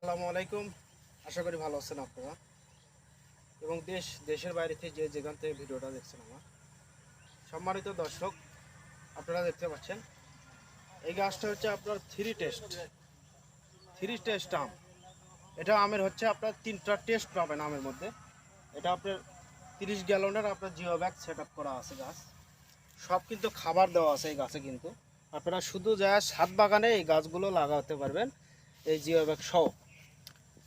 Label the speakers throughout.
Speaker 1: আসসালামু আলাইকুম। আশা করি ভালো আছেন আপনারা। এবং দেশ, দেশের বাইরে থেকে যে যেখান থেকে ভিডিওটা দেখছেন আমার। সম্মানিত দর্শক, আপনারা দেখতে পাচ্ছেন, এই গাছটা হচ্ছে আপনার থ্রি টেস্ট থ্রি টেস্ট আম। এটা আমের হচ্ছে আপনার তিনটা টেস্ট পাবেন আমের মধ্যে। এটা আপনার তিরিশ গ্যালনের আপনার জিও ব্যাগ সেট করা আছে গাছ। সব কিন্তু খাবার দেওয়া আছে এই গাছে কিন্তু। আপনারা শুধু যা সাত বাগানে এই গাছগুলো লাগাতে পারবেন, এই জিও ব্যাগ সহ।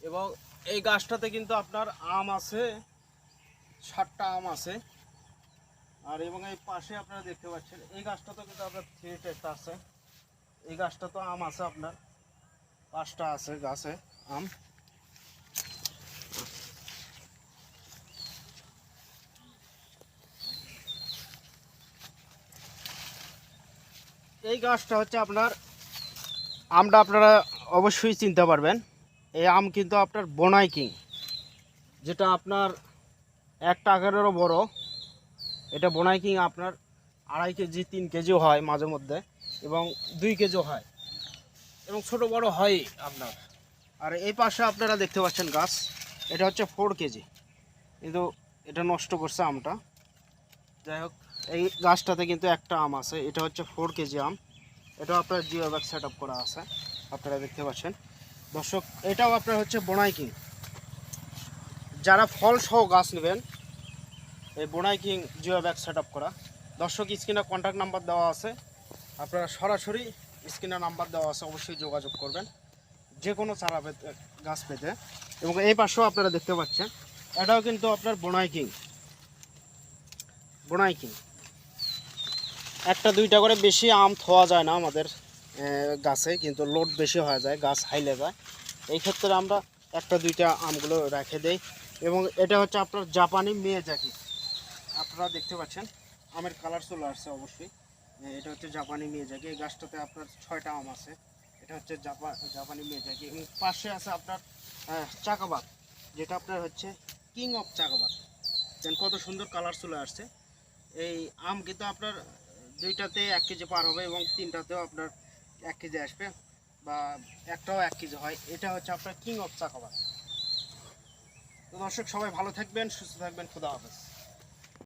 Speaker 1: এবং এই গাছটাতে কিন্তু আপনার আম আছে ষাটটা আম আছে। আর এবং এই পাশে আপনারা দেখতে পাচ্ছেন, এই গাছটা তো কিন্তু আপনার থ্রি টেস্ট আছে। এই গাছটা তো আম আছে আপনার, পাঁচটা আছে গাছে আম। এই গাছটা হচ্ছে আপনার, আমটা আপনারা অবশ্যই চিনতে পারবেন। এই আম কিন্তু আপনার বনাই কিং। যেটা আপনার এক টাকারেরও বড়। এটা বনাই কিং আপনার আড়াই কেজি, তিন কেজিও হয় মাঝে মধ্যে এবং দুই কেজিও হয় এবং ছোট বড় হয় আপনার। আর এই পাশে আপনারা দেখতে পাচ্ছেন গাছ, এটা হচ্ছে ফোর কেজি। কিন্তু এটা নষ্ট করছে আমটা। যাই হোক, এই গাছটাতে কিন্তু একটা আম আছে, এটা হচ্ছে ফোর কেজি আম। এটাও আপনার জিও ব্যাগ সেট করা আছে, আপনারা দেখতে পাচ্ছেন। দর্শক, এটাও আপনার হচ্ছে বোনাই কিং। যারা ফল সহ গাছ নেবেন, এই bonsai king geo bag set করা। দর্শক স্ক্রিনে কন্ট্যাক্ট নাম্বার দেওয়া আছে। আপনারা সরাসরি স্ক্রিনে নাম্বার দেওয়া আছে, অবশ্যই যোগাযোগ করবেন। যে কোনো চারা পেতে, গাছ পেতে। এবং এই পাশেও আপনারা দেখতে পাচ্ছেন, এটাও কিন্তু আপনার বোনাই কিং। বোনাই কিং। একটা, দুইটা করে বেশি আম থোয়া যায় না আমাদের। গাছে কিন্তু লোড বেশি হয়ে যায়, গাছ হাইলে যায়। এই ক্ষেত্রে আমরা একটা, দুইটা আমগুলো রেখে দেই। এবং এটা হচ্ছে আপনার জাপানি মেয়ে জাকি আপনারা দেখতে পাচ্ছেন, আমের কালার চলে আসছে অবশ্যই। এটা হচ্ছে জাপানি মেয়ে জাকি এই গাছটাতে আপনার ছয়টা আম আছে। এটা হচ্ছে জাপা, জাপানি মেয়ে জাকি এবং পাশে আছে আপনার চাকাবাদ যেটা আপনার হচ্ছে কিং অফ চাকাবাদ দেন কত সুন্দর কালার চলে আসছে। এই আম কিন্তু আপনার দুইটাতে এক কেজি পার হবে এবং তিনটাতেও আপনার এক কেজি আসবে বা একটাও এক কেজি হয়, এটা হচ্ছে আপনার কিং অফ চাকাবাদ তো দর্শক, সবাই ভালো থাকবেন, সুস্থ থাকবেন, খুদা হাফেজ।